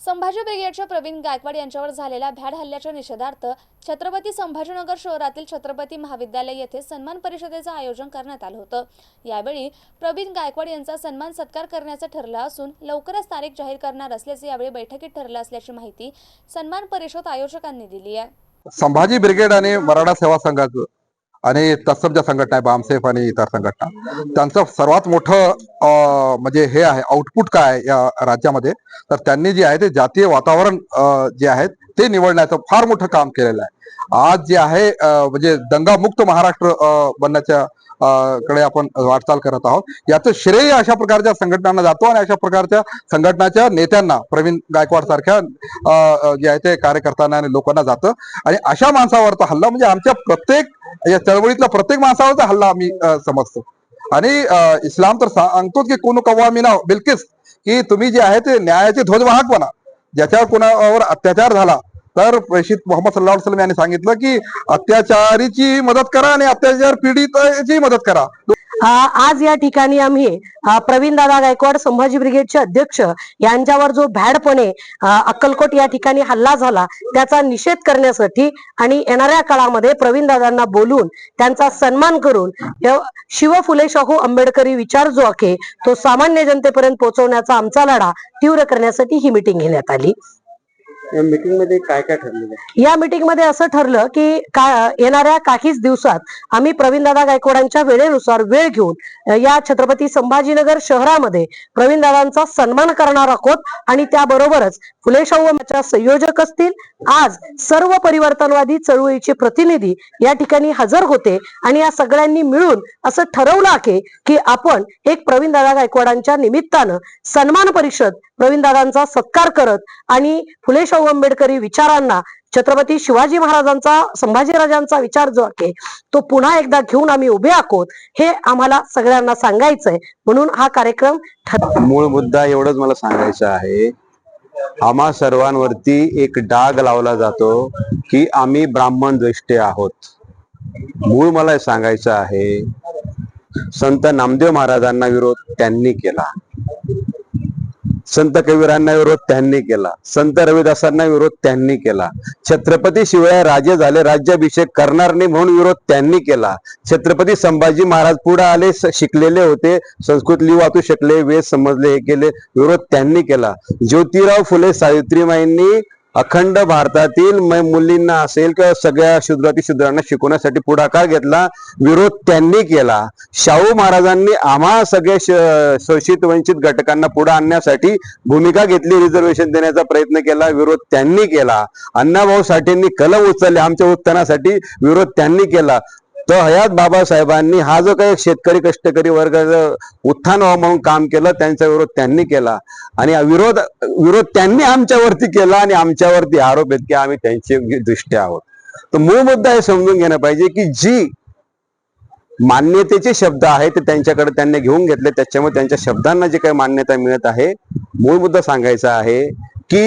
संभाजी ब्रिगेडच्या प्रवीण गायकवाड यांच्यावर झालेल्या भ्याड हल्ल्याच्या निषेधार्थ छत्रपती संभाजीनगर शहरातील छत्रपती महाविद्यालय येथे सन्मान परिषदेचं आयोजन करण्यात आलं होतं. यावेळी प्रवीण गायकवाड यांचा सन्मान सत्कार करण्याचं ठरलं असून लवकरच तारीख जाहीर करणार असल्याचे यावेळी बैठकीत ठरलं असल्याची माहिती सन्मान परिषद आयोजकांनी दिली आहे. संभाजी ब्रिगेड आणि मराठा सेवा संघाचं आणि तत्सम ज्या संघटना आहे बामसेफ आणि इतर संघटना. त्यांचं सर्वात मोठं अं, म्हणजे हे आहे आउटपुट काय आहे या राज्यामध्ये? तर त्यांनी जे आहे ते जातीय वातावरण जे आहे ते निवडण्याचं फार मोठं काम केलेलं आहे. आज जे आहे म्हणजे दंगामुक्त महाराष्ट्र अं, बनण्याच्या अं, कडे आपण वाटचाल करत आहोत. याचं श्रेय अशा प्रकारच्या संघटनांना जातो आणि अशा प्रकारच्या संघटनाच्या नेत्यांना प्रवीण गायकवाड सारख्या अं, जे आहे ते कार्यकर्त्यांना आणि लोकांना जातं. आणि अशा माणसावरचा हल्ला म्हणजे आमच्या प्रत्येक या चळवळीतल्या प्रत्येक माणसावरचा हल्ला आम्ही समजतो. आणि इस्लाम तर सांगतोच की कोण ना बिलकिस की तुम्ही जे आहे ते न्यायाचे ध्वजवाहक बना. ज्याच्यावर कोणावर अत्याचार झाला तर प्रेषित मोहम्मद सल्ला वसलम यांनी सांगितलं की अत्याचारीची मदत करा आणि अत्याचार पीडितची मदत करा. आज या ठिकाणी आम्ही प्रवीण दादा गायकवाड संभाजी ब्रिगेडचे अध्यक्ष यांच्यावर जो भॅडपणे अक्कलकोट या ठिकाणी हल्ला झाला त्याचा निषेध करण्यासाठी आणि येणाऱ्या काळामध्ये प्रवीण दादांना बोलून त्यांचा सन्मान करून शिव फुले शाहू आंबेडकरी विचार जो आहे तो सामान्य जनतेपर्यंत पोहोचवण्याचा आमचा लढा तीव्र करण्यासाठी ही मिटिंग घेण्यात आली. या मीटिंगमध्ये काय काय ठरलेलं आहे? या मीटिंगमध्ये असं ठरलं की का येणाऱ्या काहीच दिवसात आम्ही प्रवीणदादा गायकवाडांच्या वेळेनुसार वेळ घेऊन या छत्रपती संभाजीनगर शहरामध्ये प्रवीणदादांचा सन्मान करणार आहोत आणि त्याबरोबरच फुले शाहूच्या संयोजक असतील. आज सर्व परिवर्तनवादी चळवळीचे प्रतिनिधी या ठिकाणी हजर होते आणि या सगळ्यांनी मिळून असं ठरवलं आहे की आपण एक प्रवीणदादा गायकवाडांच्या निमित्तानं सन्मान परिषद प्रवीणदादांचा सत्कार करत आणि फुले शाहू आंबेडकरी विचारांना छत्रपती शिवाजी महाराजांचा संभाजीराजांचा विचार जो आहे तो पुन्हा एकदा घेऊन आम्ही उभे आहोत हे आम्हाला सगळ्यांना सांगायचंय. म्हणून हा कार्यक्रम मूळ मुद्दा एवढंच मला सांगायचं आहे. आम्हा सर्वांवरती एक डाग लावला जातो की आम्ही ब्राह्मण दृष्टे आहोत. मूळ मला सांगायचं आहे संत नामदेव महाराजांना विरोध त्यांनी केला. संत कवीरांना विरोध त्यांनी केला. संत रविदासांना विरोध त्यांनी केला. छत्रपती शिवाय राजे झाले राज्याभिषेक करणार नाही म्हणून विरोध त्यांनी केला. छत्रपती संभाजी महाराज पुढे आले शिकलेले होते संस्कृत लिहू वाचू शकले वेद समजले हे केले विरोध त्यांनी केला. ज्योतिराव फुले सावित्रीमाईंनी अखंड भारतातील मुलींना असेल किंवा सगळ्या शूद्राती शूद्रांना शिकवण्यासाठी पुढाकार घेतला विरोध त्यांनी केला. शाहू महाराजांनी आम्हा सगळ्या शोषित वंचित घटकांना पुढे आणण्यासाठी भूमिका घेतली रिझर्वेशन देण्याचा प्रयत्न केला विरोध त्यांनी केला. अण्णाभाऊ साठेंनी कलम उचलले आमच्या उत्थानासाठी विरोध त्यांनी केला. तर हयात बाबासाहेबांनी हा जो काही शेतकरी कष्टकरी वर्गाचं उत्थान व्हावं म्हणून काम केलं त्यांचा विरोध त्यांनी केला. आणि विरोध विरोध त्यांनी आमच्यावरती केला आणि आमच्यावरती आरोप आहेत की आम्ही त्यांचे दृष्टी आहोत. तर मूळ मुद्दा हे समजून घेणं पाहिजे की जी मान्यतेचे शब्द आहेत ते त्यांच्याकडे त्यांनी घेऊन घेतले त्याच्यामुळे त्यांच्या शब्दांना जे काही मान्यता मिळत आहे मूळ मुद्दा सांगायचा आहे की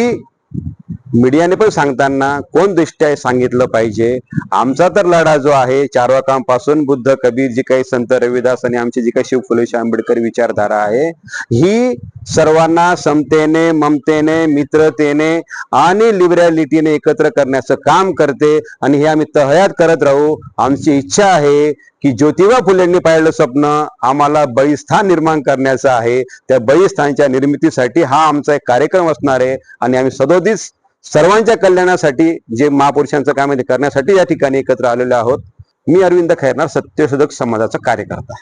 मीडियाने पण सांगताना कोण दृष्ट्या सांगितलं पाहिजे? आमचा तर लढा जो आहे चारवाकांपासून बुद्ध कबीर जी काही संत रविदास आणि आमची जी काही शिव फुले आंबेडकर विचारधारा आहे ही सर्वांना समतेने ममतेने मित्रतेने आणि लिबरॅलिटीने एकत्र करण्याचं काम करते आणि हे आम्ही तहयात करत राहू. आमची इच्छा आहे की ज्योतिबा फुलेंनी पाहिलं स्वप्न आम्हाला बळीस्थान निर्माण करण्याचं आहे. त्या बळीस्थानच्या निर्मितीसाठी हा आमचा एक कार्यक्रम असणार आहे आणि आम्ही सदोदित सर्वांच्या कल्याणासाठी जे महापुरुषांचं काम आहे ते करण्यासाठी या ठिकाणी एकत्र आलेलो आहोत. मी अरविंद खैरनार सत्यशोधक समाजाचा कार्यकर्ता.